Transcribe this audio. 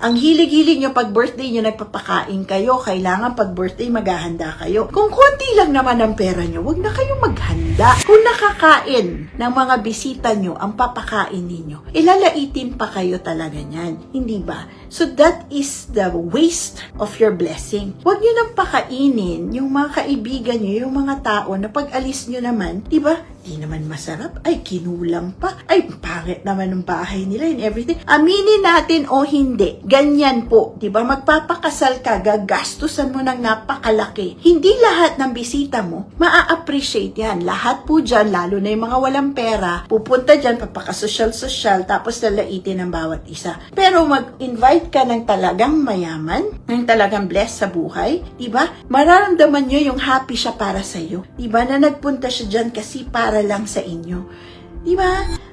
Ang hilig-hilig nyo pag birthday nyo, nagpapakain kayo. Kailangan pag birthday, maghahanda kayo. Kung konti lang naman ang pera nyo, wag na kayong maghanda. Kung nakakain ng mga bisita nyo, ang papakain ninyo, ilalaitin pa kayo talaga niyan. Hindi ba? So that is the waste of your blessing. Huwag nyo nang pakainin yung mga kaibigan nyo, yung mga tao na pag alis nyo naman, di ba? Di naman masarap. Ay, kinulang pa. Ay, pangit naman ng bahay nila and everything. Aminin natin o hindi. Ganyan po. Di ba? Magpapakasal ka, gagastusan mo ng napakalaki. Hindi lahat ng bisita mo, maa-appreciate yan. Lahat po dyan, lalo na yung mga walang pera, pupunta dyan, papakasosyal-sosyal, tapos lalaitin ng bawat isa. Pero mag-invite ka ng talagang mayaman, ng talagang blessed sa buhay, di ba? Mararamdaman nyo yung happy siya para sa iyo. Di ba? Na nagpunta siya dyan kasi para lang sa inyo. Di ba?